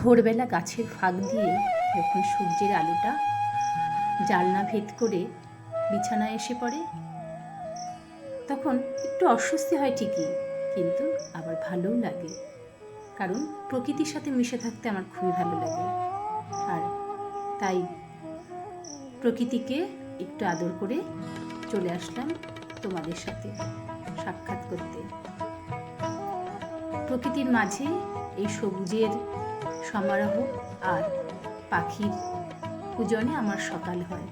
ভোরবেলা গাছের ফাঁক দিয়ে যখন সূর্যের আলোটা জালনা ভেদ করে বিছানায় এসে পড়ে, তখন একটু অস্বস্তি হয় ঠিকই, কিন্তু আবার ভালোও লাগে। কারণ প্রকৃতির সাথে মিশে থাকতে আমার খুবই ভালো লাগে। আর তাই প্রকৃতিকে একটু আদর করে চলে আসলাম তোমাদের সাথে সাক্ষাৎ করতে। প্রকৃতির মাঝে এই সবুজের সমারোহ আর পাখির পূজনে আমার সকাল হয়।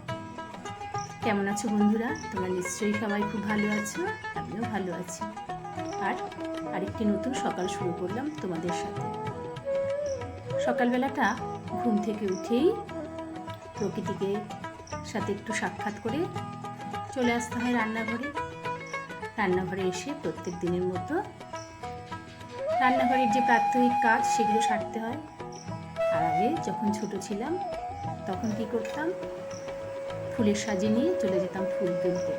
কেমন আছো বন্ধুরা? তোমরা নিশ্চয়ই সবাই খুব ভালো আছো, আমিও ভালো আছি। আর আরেকটি নতুন সকাল শুরু করলাম তোমাদের সাথে। সকালবেলাটা ঘুম থেকে উঠেই প্রকৃতিকে সাথে একটু সাক্ষাৎ করে চলে আসতে হয় রান্নাঘরে। রান্নাঘরে এসে প্রত্যেক দিনের মতো রান্নাঘরের যে প্রাত্যহিক কাজ সেগুলো সারতে হয়। আর আগে যখন ছোট ছিলাম, তখন কি করতাম? ফুলের সাজে নিয়ে চলে যেতাম ফুল তুলতে।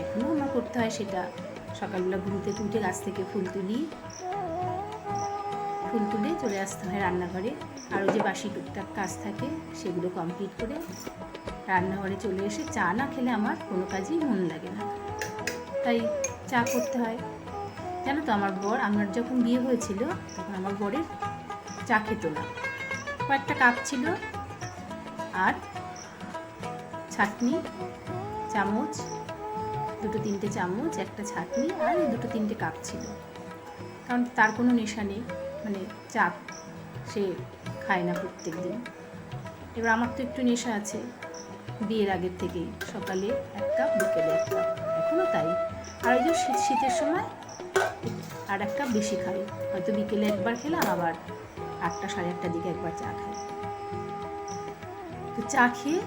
এখনও আমার করতে হয় সেটা। সকালবেলা থেকে উঠে গাছ থেকে ফুল তুলি। ফুল তুলে চলে আসতে হয় রান্নাঘরে। আরও যে বাসি টুকটাক কাজ থাকে, সেগুলো কমপ্লিট করে রান্নাঘরে চলে এসে চা না খেলে আমার কোনো কাজই মন লাগে না। তাই চা করতে হয়। জানো তো, আমার বর, আমার যখন বিয়ে হয়েছিল, তখন আমার বরের চা খেত না। কয়েকটা কাপ ছিল। আর ছাটনি চামচ, দুটো তিনটে চামচ, একটা ছাটনি আর দুটো তিনটে কাপ ছিল। কারণ তার কোনো নেশা নেই মানে চা সে খায় না প্রত্যেক দিন এবার আমার তো একটু নেশা আছে, বিয়ের আগের থেকেই সকালে এক কাপ, বিকেলে এক কাপ। এখনও তাই। আর ওই শীত, শীতের সময় আর এক কাপ বেশি খাই। হয়তো বিকেলে একবার খেলাম, আবার আটটা সাড়ে আটটার দিকে একবার চা খাই। তো চা খেয়ে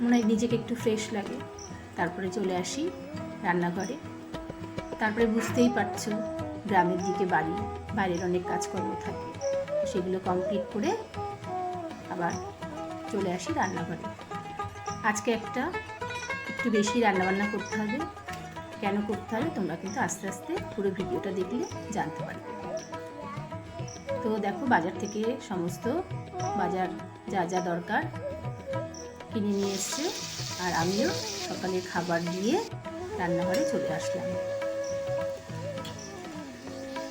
মনে হয় নিজেকে একটু ফ্রেশ লাগে। তারপরে চলে আসি রান্নাঘরে। তারপরে বুঝতেই পারছ গ্রামের দিকে বাড়ি, বাইরের অনেক কাজকর্ম থাকে। সেগুলো কমপ্লিট করে আবার চলে আসি রান্নাঘরে। আজকে একটা একটু বেশি রান্নাবান্না করতে হবে। কেন করতে হবে তোমরা কিন্তু আস্তে আস্তে পুরো ভিডিওটা দেখলে জানতে পারবে। তো দেখো বাজার থেকে সমস্ত বাজার যা যা দরকার কিনে নিয়ে এসছে। আর আমিও সকালে খাবার দিয়ে রান্নাঘরে চলে আসলাম।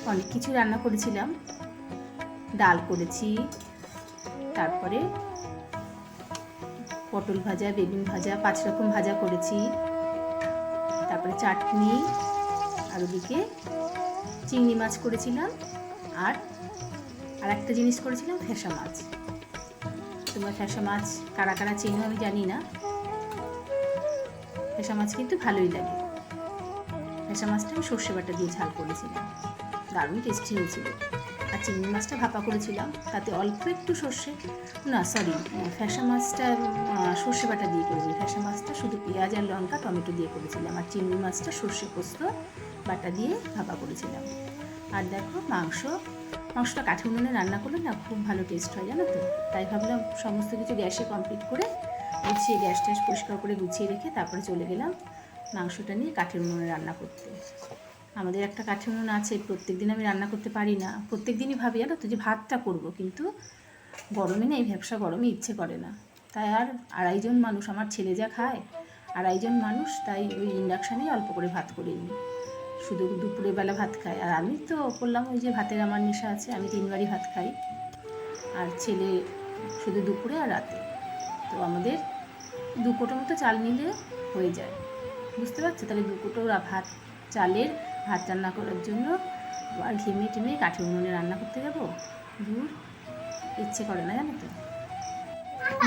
অনেক কিছু রান্না করেছিলাম। ডাল করেছি, তারপরে পটল ভাজা, বেগুন ভাজা, পাঁচ রকম ভাজা করেছি। তারপরে চাটনি, আর ওদিকে চিংড়ি মাছ করেছিলাম। আর আর একটা জিনিস করেছিলাম ফেসা মাছ। তোমার ফেসা মাছ কারা কারা চেনো আমি জানি না। ফেসা মাছ কিন্তু ভালোই লাগে। ফেসা মাছটা আমি সর্ষে বাটা দিয়ে ঝাল করেছিলাম। দারুণ টেস্টি হয়েছিল। আর চিংড়ি মাছটা ভাপা করেছিলাম, তাতে অল্প একটু সর্ষে। না সরি ফ্যাসা মাছটা সর্ষে বাটা দিয়ে করেছি। ফ্যাসা মাছটা শুধু পেঁয়াজ আর লঙ্কা, টমেটো দিয়ে করেছিলাম। আর চিংড়ি মাছটা সর্ষে পোস্ত বাটা দিয়ে ভাপা করেছিলাম। আর দেখো মাংস মাংসটা কাঠি উনুনে রান্না করলে না খুব ভালো টেস্ট হয়, জানো তো? তাই ভাবলাম সমস্ত কিছু গ্যাসে কমপ্লিট করে গুছিয়ে গ্যাস ট্যাস পরিষ্কার করে গুছিয়ে রেখে তারপরে চলে গেলাম মাংসটা নিয়ে কাঠের উনুনে রান্না করতে। আমাদের একটা কাঠের উনুন আছে প্রত্যেক দিন আমি রান্না করতে পারি না। প্রত্যেক দিনই ভাবি, জানো তো, যে ভাতটা করব, কিন্তু গরমে না এই ব্যবসা গরমে ইচ্ছে করে না। তাই আর আড়াইজন মানুষ, আমার ছেলে যা খায় আড়াইজন মানুষ, তাই ওই ইন্ডাকশানেই অল্প করে ভাত করে নিই শুধু দুপুরের বেলা ভাত খাই আর আমি তো বললাম, ওই যে ভাতের আমার নেশা আছে, আমি তিনবারই ভাত খাই। আর ছেলে শুধু দুপুরে আর রাতে। তো আমাদের দু কোটো মতো চাল নিলে হয়ে যায়। বুঝতে পারছ? তাহলে দু কোটো ভাত, চালের ভাত রান্না করার জন্য আর ঘেমে টেমে কাঠি উনুনে রান্না করতে যাব? দূর, ইচ্ছে করে না, জানো তো।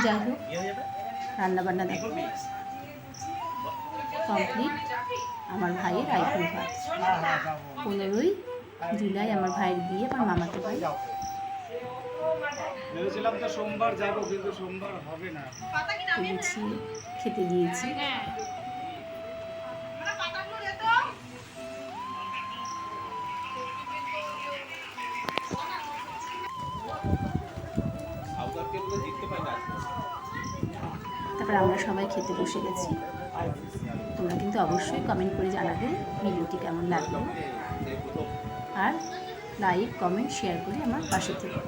যাই হোক রান্না বান্না দেখো। কমপ্লিট। আমার ভাইয়ের আইফোন ভাত পনেরোই জুলাই আমার ভাইয়ের বিয়ে আমার মামাতো ভাই। ভেবেছিলাম তো সোমবার যাব কিন্তু সোমবার হবে না। দিয়েছি। খেতে তারপর আমরা সবাই খেতে বসে গেছি। অবশ্যই কমেন্ট করে জানাবেন ভিডিওটি কেমন লাগল। আর লাইক কমেন্ট শেয়ার করে আমার পাশে থেকে।